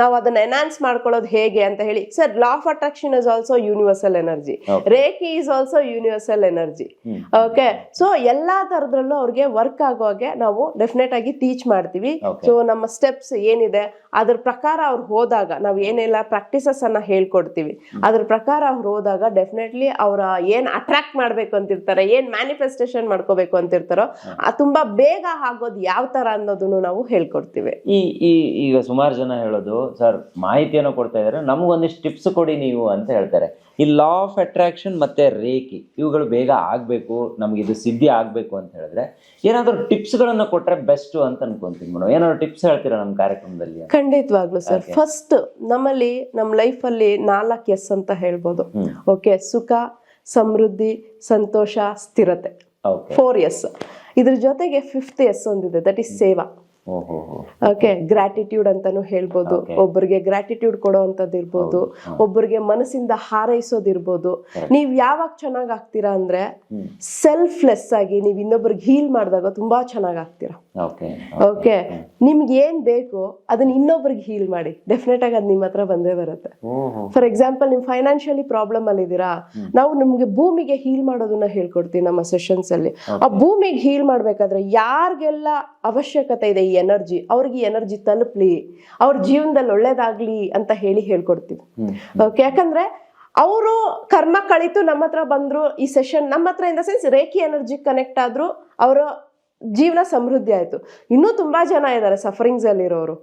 ನಾವು ಅದನ್ನ ಎನ್ಹಾನ್ಸ್ ಮಾಡ್ಕೊಳ್ಳೋದು ಹೇಗೆ ಅಂತ ಹೇಳಿ. Sir law of attraction is also universal energy. Reiki is also universal energy okay so ಎಲ್ಲಾ ತರದ್ರಲ್ಲೂ ಅವ್ರಿಗೆ ವರ್ಕ್ ಆಗೋ ಹಾಗೆ ನಾವು ಡೆಫಿನೆಟ್ ಆಗಿ ಟೀಚ್ ಮಾಡ್ತೀವಿ. ಸೊ ನಮ್ಮ ಸ್ಟೆಪ್ಸ್ ಏನಿದೆ ಅದ್ರ ಪ್ರಕಾರ ಅವ್ರು ಹೋದಾಗ ನಾವು ಏನೆಲ್ಲ ಪ್ರಾಕ್ಟೀಸಸ್ ಅನ್ನ ಹೇಳ್ಕೊಡ್ತೀವಿ. ಅದ್ರ ಪ್ರಕಾರ ಅವ್ರು ಹೋದಾಗ ಡೆಫಿನೆಟ್ಲಿ ಅವ್ರ ಏನ್ ಅಟ್ರಾಕ್ಟ್ ಮಾಡ್ಬೇಕು ಅಂತಿರ್ತಾರೆ ಏನ್ ಮ್ಯಾನಿಫೆಸ್ಟೇಷನ್ ಮಾಡ್ಕೋಬೇಕು ಅಂತಿರ್ತಾರೋ ತುಂಬಾ ಬೇಗ ಆಗೋದು ಯಾವ ತರ ಅನ್ನೋದನ್ನು ನಾವು ಹೇಳ್ಕೊಡ್ತೀವಿ. ಈ ಈ ಈಗ ಸುಮಾರು ಜನ ಹೇಳೋದು ಸರ್ ಮಾಹಿತಿಯನ್ನು ಕೊಡ್ತಾ ಇದ್ದಾರೆ ನಮಗೊಂದಿಷ್ಟು ಟಿಪ್ಸ್ ಕೊಡಿ ನೀವು ಅಂತ ಹೇಳ್ತಾರೆ. ಈ ಲಾ ಆಫ್ ಅಟ್ರಾಕ್ಷನ್ ಮತ್ತೆ ರೇಖಿ ಇವುಗಳು ಬೇಗ ಆಗಬೇಕು ನಮ್ಗೆ ಇದು ಸಿದ್ಧಿ ಆಗಬೇಕು ಅಂತ ಹೇಳಿದ್ರೆ ಏನಾದರೂ ಟಿಪ್ಸ್ಗಳನ್ನು ಕೊಟ್ಟರೆ ಬೆಸ್ಟು ಅಂತ ಅನ್ಕೊಂತೀನಿ ಮೇಡಮ್. ಏನಾದ್ರು ಟಿಪ್ಸ್ ಹೇಳ್ತೀರಾ ನಮ್ಮ ಕಾರ್ಯಕ್ರಮದಲ್ಲಿ ಖಂಡಿತವಾಗ್ಲೂ ಸರ್. ಫಸ್ಟ್ ನಮ್ಮಲ್ಲಿ ನಮ್ಮ ಲೈಫಲ್ಲಿ ನಾಲ್ಕು ಎಸ್ ಅಂತ ಹೇಳ್ಬೋದು. ಓಕೆ ಸುಖ ಸಮೃದ್ಧಿ ಸಂತೋಷ ಸ್ಥಿರತೆ. Four S. ಇದ್ರ ಜೊತೆಗೆ ಫಿಫ್ತ್ ಎಸ್ ಒಂದಿದೆ that is seva. Okay gratitude ಅಂತಾನು ಹೇಳ್ಬೋದು. ಒಬ್ಬರಿಗೆ ಗ್ರಾಟಿಟ್ಯೂಡ್ ಕೊಡೋ ಅಂತದ್ದು ಇರ್ಬೋದು. ಒಬ್ಬರಿಗೆ ಮನಸ್ಸಿಂದ ಹಾರೈಸೋದಿರ್ಬೋದು ನೀವ್ ಯಾವಾಗ ಚೆನ್ನಾಗ್ ಆಗ್ತೀರಾ ಅಂದ್ರೆ ಸೆಲ್ಫ್ಲೆಸ್ ಆಗಿ ನೀವ್ ಇನ್ನೊಬ್ರಿಗೆ ಹೀಲ್ ಮಾಡಿದಾಗ ತುಂಬಾ ಚೆನ್ನಾಗ್ ಆಗ್ತೀರಾ. ಓಕೆ ನಿಮ್ಗೆ ಏನ್ ಬೇಕು ಅದನ್ನ ಇನ್ನೊಬ್ರಿಗೆ ಹೀಲ್ ಮಾಡಿ. ಡೆಫಿನೆಟ್ ಆಗಿ ಅದ್ ನಿಮ್ ಹತ್ರ ಬಂದೇ ಬರುತ್ತೆ. ಫಾರ್ ಎಕ್ಸಾಂಪಲ್ ನಿಮ್ ಫೈನಾನ್ಷಿಯಲಿ ಪ್ರಾಬ್ಲಮ್ ಅಲ್ಲಿ ಇದೀರಾ ನಾವು ನಿಮ್ಗೆ ಭೂಮಿಗೆ ಹೀಲ್ ಮಾಡೋದನ್ನ ಹೇಳ್ಕೊಡ್ತೀವಿ ನಮ್ಮ ಸೆಷನ್ಸ್ ಅಲ್ಲಿ. ಆ ಭೂಮಿಗೆ ಹೀಲ್ ಮಾಡ್ಬೇಕಾದ್ರೆ ಯಾರಿಗೆಲ್ಲ ಅವಶ್ಯಕತೆ ಇದೆ ಈ ಎನರ್ಜಿ ಅವ್ರಿಗೆ ಎನರ್ಜಿ ತಲುಪ್ಲಿ ಅವ್ರ ಜೀವನದಲ್ಲಿ ಒಳ್ಳೇದಾಗ್ಲಿ ಅಂತ ಹೇಳಿ ಹೇಳ್ಕೊಡ್ತೀವಿ. ಓಕೆ ಯಾಕಂದ್ರೆ ಅವರು ಕರ್ಮ ಕಳಿತು ನಮ್ಮ ಹತ್ರ ಬಂದ್ರು ಈ ಸೆಷನ್ ನಮ್ಮ ಹತ್ರ in the sense reiki energy connect ಆದ್ರು ಅವರ ಜೀವನ ಸಮೃದ್ಧಿ ಆಯ್ತು. ಇನ್ನೂ ತುಂಬಾ ಜನ ಇದ್ದಾರೆ ಸಫರಿಂಗ್ಸ್ ಅಲ್ಲಿ ಇರೋರು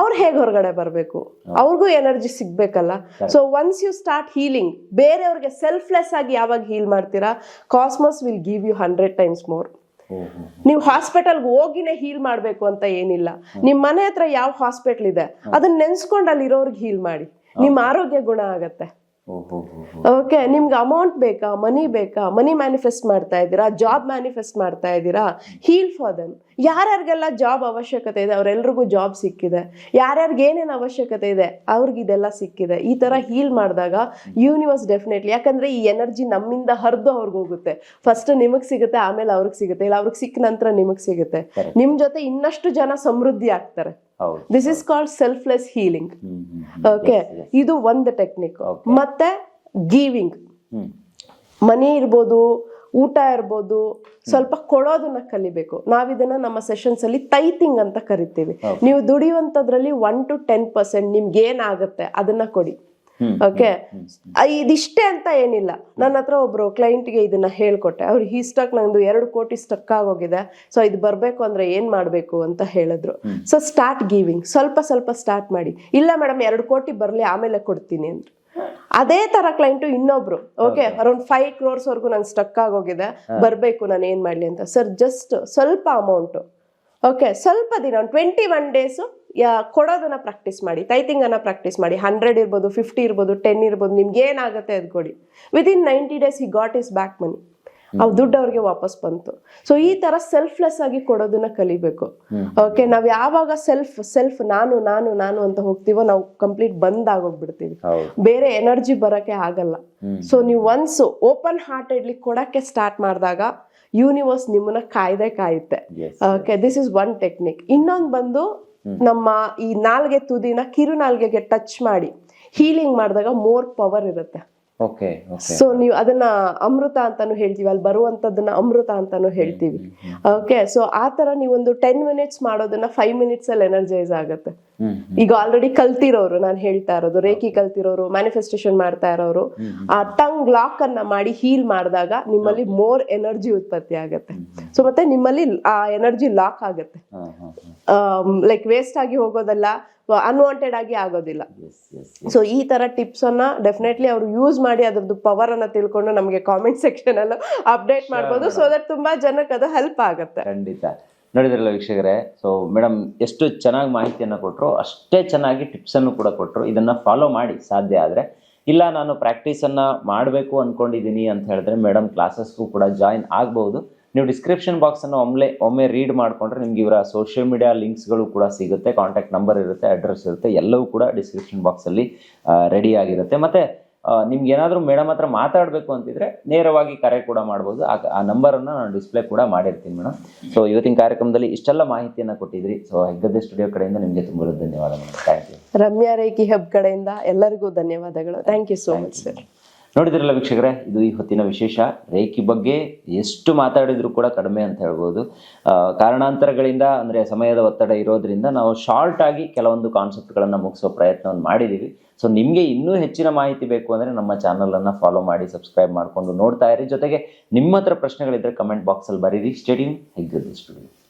ಅವ್ರು ಹೇಗೆ ಹೊರಗಡೆ ಬರಬೇಕು? ಅವ್ರಿಗೂ energy ಸಿಗ್ಬೇಕಲ್ಲ. So once you start healing ಬೇರೆಯವ್ರಿಗೆ ಸೆಲ್ಫ್ಲೆಸ್ ಆಗಿ ಯಾವಾಗ ಹೀಲ್ ಮಾಡ್ತೀರಾ? Cosmos will give you hundred times more ನೀವು ಹಾಸ್ಪಿಟಲ್ಗೆ ಹೋಗಿನೇ ಹೀಲ್ ಮಾಡ್ಬೇಕು ಅಂತ ಏನಿಲ್ಲ. ನಿಮ್ ಮನೆ ಹತ್ರ ಯಾವ ಹಾಸ್ಪಿಟಲ್ ಇದೆ? ಅದನ್ನ ನೆನ್ಸ್ಕೊಂಡು ಅಲ್ಲಿರೋರ್ಗೆ ಹೀಲ್ ಮಾಡಿ. ನಿಮ್ ಆರೋಗ್ಯ ಗುಣ ಆಗತ್ತೆ. ಓಕೆ ನಿಮ್ಗೆ ಅಮೌಂಟ್ ಬೇಕಾ ಮನಿ ಬೇಕಾ ಮನಿ ಮ್ಯಾನಿಫೆಸ್ಟ್ ಮಾಡ್ತಾ ಇದ್ದೀರಾ ಜಾಬ್ ಮ್ಯಾನಿಫೆಸ್ಟ್ ಮಾಡ್ತಾ ಇದ್ದೀರಾ ಹೀಲ್ ಫಾರ್ ದಮ್ ಯಾರ್ಯಾರಿಗೆಲ್ಲ ಜಾಬ್ ಅವಶ್ಯಕತೆ ಇದೆ ಅವರೆಲ್ರಿಗೂ ಜಾಬ್ ಸಿಕ್ಕಿದೆ. ಯಾರ್ಯಾರಿಗೆ ಏನೇನು ಅವಶ್ಯಕತೆ ಇದೆ ಅವ್ರಿಗೆ ಇದೆಲ್ಲ ಸಿಕ್ಕಿದೆ. ಈ ತರ ಹೀಲ್ ಮಾಡಿದಾಗ ಯೂನಿವರ್ಸ್ ಡೆಫಿನೆಟ್ಲಿ ಯಾಕಂದ್ರೆ ಈ ಎನರ್ಜಿ ನಮ್ಮಿಂದ ಹರಿದು ಅವ್ರಿಗೆ ಹೋಗುತ್ತೆ. ಫಸ್ಟ್ ನಿಮಗೆ ಸಿಗುತ್ತೆ ಆಮೇಲೆ ಅವ್ರಿಗೆ ಸಿಗುತ್ತೆ ಇಲ್ಲ ಅವ್ರಿಗೆ ಸಿಕ್ಕ ನಂತರ ನಿಮಗ್ ಸಿಗುತ್ತೆ. ನಿಮ್ ಜೊತೆ ಇನ್ನಷ್ಟು ಜನ ಸಮೃದ್ಧಿ ಆಗ್ತಾರೆ. This is called selfless healing. Okay ಇದು ಒಂದು ಟೆಕ್ನಿಕ್. ಮತ್ತೆ ಗೀವಿಂಗ್ ಮನಿ ಇರ್ಬೋದು ಊಟ ಇರ್ಬೋದು ಸ್ವಲ್ಪ ಕೊಡೋದನ್ನ ಕಲಿಬೇಕು. ನಾವಿದನ್ನ ನಮ್ಮ ಸೆಷನ್ಸ್ ಅಲ್ಲಿ ತೈತಿಂಗ್ ಅಂತ ಕರಿತೀವಿ. ನೀವು ದುಡಿಯುವಂತದ್ರಲ್ಲಿ ಒನ್ ಟು ಟೆನ್ ಪರ್ಸೆಂಟ್ ನಿಮ್ಗೆ ಏನಾಗುತ್ತೆ ಅದನ್ನ ಕೊಡಿ. ಓಕೆ ಇದಿಷ್ಟೇ ಅಂತ ಏನಿಲ್ಲ. ನನ್ನ ಹತ್ರ ಒಬ್ರು ಕ್ಲೈಂಟ್ಗೆ ಇದನ್ನ ಹೇಳ್ಕೊಟ್ಟೆ. ಅವ್ರು ಈ ಸ್ಟಕ್ ನಂದು ಎರಡು ಕೋಟಿ ಸ್ಟಕ್ ಆಗೋಗಿದೆ. ಸೊ ಇದು ಬರ್ಬೇಕು ಅಂದ್ರೆ ಏನ್ ಮಾಡ್ಬೇಕು? ಅಂತ ಹೇಳಿದ್ರು. ಸೊ ಸ್ಟಾರ್ಟ್ ಗಿವಿಂಗ್ ಸ್ವಲ್ಪ ಸ್ವಲ್ಪ ಸ್ಟಾರ್ಟ್ ಮಾಡಿ. ಇಲ್ಲ ಮೇಡಮ್ ಎರಡು ಕೋಟಿ ಬರ್ಲಿ ಆಮೇಲೆ ಕೊಡ್ತೀನಿ ಅಂದ್ರು. ಅದೇ ತರ ಕ್ಲೈಂಟು ಇನ್ನೊಬ್ರು. ಓಕೆ ಅರೌಂಡ್ ಫೈವ್ ಕ್ರೋರ್ಸ್ ವರ್ಗು ನಂಗೆ ಸ್ಟಕ್ ಆಗೋಗಿದೆ. ಬರಬೇಕು ನಾನು ಏನ್ ಮಾಡ್ಲಿ ಅಂತ. ಸರ್ ಜಸ್ಟ್ ಸ್ವಲ್ಪ ಅಮೌಂಟ್ ಓಕೆ ಸ್ವಲ್ಪ ದಿನ ಒಂದು ಟ್ವೆಂಟಿ ಒನ್ ಡೇಸು ಯಾ ಕೊಡೋದನ್ನ ಪ್ರಾಕ್ಟೀಸ್ ಮಾಡಿ ಟೈತಿಂಗನ್ನು ಪ್ರಾಕ್ಟೀಸ್ ಮಾಡಿ ಹಂಡ್ರೆಡ್ ಇರ್ಬೋದು ಫಿಫ್ಟಿ ಇರ್ಬೋದು ಟೆನ್ ಇರ್ಬೋದು ನಿಮ್ಗೆ ಏನಾಗುತ್ತೆ ಅದು ಕೊಡಿ. Within ninety days he got is back money ಅವ್ ದುಡ್ಡು ಅವ್ರಿಗೆ ವಾಪಸ್ ಬಂತು. ಸೊ ಈ ತರ ಸೆಲ್ಫ್ಲೆಸ್ ಆಗಿ ಕೊಡೋದನ್ನ ಕಲಿಬೇಕು. ಓಕೆ ನಾವ್ ಯಾವಾಗ ಸೆಲ್ಫ್ ಸೆಲ್ಫ್ ನಾನು ನಾನು ನಾನು ಅಂತ ಹೋಗ್ತೀವೋ ನಾವು ಕಂಪ್ಲೀಟ್ ಬಂದ್ ಆಗೋಗ್ಬಿಡ್ತೀವಿ. ಬೇರೆ ಎನರ್ಜಿ ಬರಕ್ಕೆ ಆಗಲ್ಲ. ಸೊ ನೀವು ಒನ್ಸ್ ಓಪನ್ ಹಾರ್ಟೆಡ್ಲಿ ಕೊಡಕ್ಕೆ ಸ್ಟಾರ್ಟ್ ಮಾಡಿದಾಗ ಯೂನಿವರ್ಸ್ ನಿಮ್ಮನ್ನ ಕಾಯ್ದೆ ಕಾಯುತ್ತೆ. Okay this is one technique ಇನ್ನೊಂದು ಬಂದು ನಮ್ಮ ಈ ನಾಲ್ಗೆ ತುದಿನ ಕಿರು ನಾಲ್ಗೆಗೆ ಟಚ್ ಮಾಡಿ ಹೀಲಿಂಗ್ ಮಾಡಿದಾಗ ಮೋರ್ ಪವರ್ ಇರುತ್ತೆ. ಸೊ ನೀವು ಅದನ್ನ ಅಮೃತ ಅಂತಾನು ಹೇಳ್ತೀವಿ ಅಲ್ಲಿ ಬರುವಂತದನ್ನ ಅಮೃತ ಅಂತಾನು ಹೇಳ್ತೀವಿ. ಓಕೆ ಸೊ ಆ ತರ ನೀವೊಂದು ಟೆನ್ ಮಿನಿಟ್ಸ್ ಮಾಡೋದನ್ನ ಫೈವ್ ಮಿನಿಟ್ಸ್ ಅಲ್ಲಿ ಎನರ್ಜೈಸ್ ಆಗುತ್ತೆ. ಈಗ ಆಲ್ರೆಡಿ ಕಲ್ತಿರೋರು ನಾನು ಹೇಳ್ತಾ ಇರೋದು ರೇಖಿ ಕಲ್ತಿರೋರು ಮ್ಯಾನಿಫೆಸ್ಟೇಷನ್ ಮಾಡ್ತಾ ಇರೋರು ಆ ಟಂಗ್ ಲಾಕ್ ಅನ್ನ ಮಾಡಿ ಹೀಲ್ ಮಾಡಿದಾಗ ನಿಮ್ಮಲ್ಲಿ ಮೋರ್ ಎನರ್ಜಿ ಉತ್ಪತ್ತಿ ಆಗುತ್ತೆ. ಸೊ ಮತ್ತೆ ನಿಮ್ಮಲ್ಲಿ ಆ ಎನರ್ಜಿ ಲಾಕ್ ಆಗುತ್ತೆ. ಲೈಕ್ ವೇಸ್ಟ್ ಆಗಿ ಹೋಗೋದಲ್ಲ ಅನ್ವಾಂಟೆಡ್ ಆಗಿ ಆಗೋದಿಲ್ಲ. ಸೊ ಈ ತರ ಟಿಪ್ಸ್ ಅನ್ನ ಡೆಫಿನೆಟ್ಲಿ ಅವರು ಯೂಸ್ ಮಾಡಿ ಅದ್ರದ್ದು ಪವರ್ ಅನ್ನ ತಿಳ್ಕೊಂಡು ನಮಗೆ ಕಾಮೆಂಟ್ ಸೆಕ್ಷನ್ ಅಲ್ಲೂ ಅಪ್ಡೇಟ್ ಮಾಡ್ಬೋದು. ಸೊ ದಟ್ ತುಂಬಾ ಜನಕ್ಕೆ ಅದು ಹೆಲ್ಪ್ ಆಗುತ್ತೆ. ಖಂಡಿತ. ನೋಡಿದ್ರಲ್ಲ ವೀಕ್ಷಕರೇ ಸೊ ಮೇಡಮ್ ಎಷ್ಟು ಚೆನ್ನಾಗಿ ಮಾಹಿತಿಯನ್ನು ಕೊಟ್ಟರು ಅಷ್ಟೇ ಚೆನ್ನಾಗಿ ಟಿಪ್ಸನ್ನು ಕೂಡ ಕೊಟ್ಟರು ಇದನ್ನ ಫಾಲೋ ಮಾಡಿ ಸಾಧ್ಯ ಆದರೆ. ಇಲ್ಲ ನಾನು ಪ್ರಾಕ್ಟೀಸನ್ನು ಮಾಡಬೇಕು ಅಂದ್ಕೊಂಡಿದ್ದೀನಿ ಅಂತ ಹೇಳಿದ್ರೆ ಮೇಡಮ್ ಕ್ಲಾಸಸ್ಗೂ ಕೂಡ ಜಾಯಿನ್ ಆಗ್ಬೋದು. ನೀವು ಡಿಸ್ಕ್ರಿಪ್ಷನ್ ಬಾಕ್ಸನ್ನು ಒಮ್ಮೆ ಒಮ್ಮೆ ರೀಡ್ ಮಾಡಿಕೊಂಡ್ರೆ ನಿಮ್ಗೆ ಇವರ ಸೋಷಿಯಲ್ ಮೀಡಿಯಾ ಲಿಂಕ್ಸ್ಗಳು ಕೂಡ ಸಿಗುತ್ತೆ ಕಾಂಟ್ಯಾಕ್ಟ್ ನಂಬರ್ ಇರುತ್ತೆ ಅಡ್ರೆಸ್ ಇರುತ್ತೆ ಎಲ್ಲವೂ ಕೂಡ ಡಿಸ್ಕ್ರಿಪ್ಷನ್ ಬಾಕ್ಸಲ್ಲಿ ರೆಡಿ ಆಗಿರುತ್ತೆ. ಮತ್ತು ನಿಮ್ಗೆ ಏನಾದರೂ ಮೇಡಮ್ ಹತ್ರ ಮಾತಾಡಬೇಕು ಅಂತಿದ್ರೆ ನೇರವಾಗಿ ಕರೆ ಕೂಡ ಮಾಡ್ಬೋದು. ಆ ಆ ನಂಬರನ್ನು ನಾನು ಡಿಸ್ಪ್ಲೇ ಕೂಡ ಮಾಡಿರ್ತೀನಿ ಮೇಡಮ್ ಸೊ ಇವತ್ತಿನ ಕಾರ್ಯಕ್ರಮದಲ್ಲಿ ಇಷ್ಟೆಲ್ಲ ಮಾಹಿತಿಯನ್ನು ಕೊಟ್ಟಿದ್ರಿ. ಸೊ ಹೆಗ್ಗದ್ದೆ ಸ್ಟುಡಿಯೋ ಕಡೆಯಿಂದ ನಿಮಗೆ ತುಂಬ ಧನ್ಯವಾದ madam thank you Ramya reiki hub ಕಡೆಯಿಂದ ಎಲ್ಲರಿಗೂ ಧನ್ಯವಾದಗಳು. Thank you so much sir ನೋಡಿದ್ರಲ್ಲ ವೀಕ್ಷಕರೇ, ಇದು ಈ ಹೊತ್ತಿನ ವಿಶೇಷ. ರೇಖಿ ಬಗ್ಗೆ ಎಷ್ಟು ಮಾತಾಡಿದರೂ ಕೂಡ ಕಡಿಮೆ ಅಂತ ಹೇಳ್ಬೋದು. ಕಾರಣಾಂತರಗಳಿಂದ, ಅಂದರೆ ಸಮಯದ ಒತ್ತಡ ಇರೋದ್ರಿಂದ ನಾವು ಶಾರ್ಟ್ ಆಗಿ ಕೆಲವೊಂದು ಕಾನ್ಸೆಪ್ಟ್ಗಳನ್ನು ಮುಗಿಸೋ ಪ್ರಯತ್ನವನ್ನು ಮಾಡಿದ್ದೀವಿ ಸೊ ನಿಮಗೆ ಇನ್ನೂ ಹೆಚ್ಚಿನ ಮಾಹಿತಿ ಬೇಕು ಅಂದರೆ ನಮ್ಮ ಚಾನಲನ್ನು ಫಾಲೋ ಮಾಡಿ ಸಬ್ಸ್ಕ್ರೈಬ್ ಮಾಡಿಕೊಂಡು ನೋಡ್ತಾ ಇರಿ. ಜೊತೆಗೆ ನಿಮ್ಮ ಹತ್ರ ಪ್ರಶ್ನೆಗಳಿದ್ದರೆ ಕಮೆಂಟ್ ಬಾಕ್ಸಲ್ಲಿ ಬರೀರಿ. Stadium Heggadde studio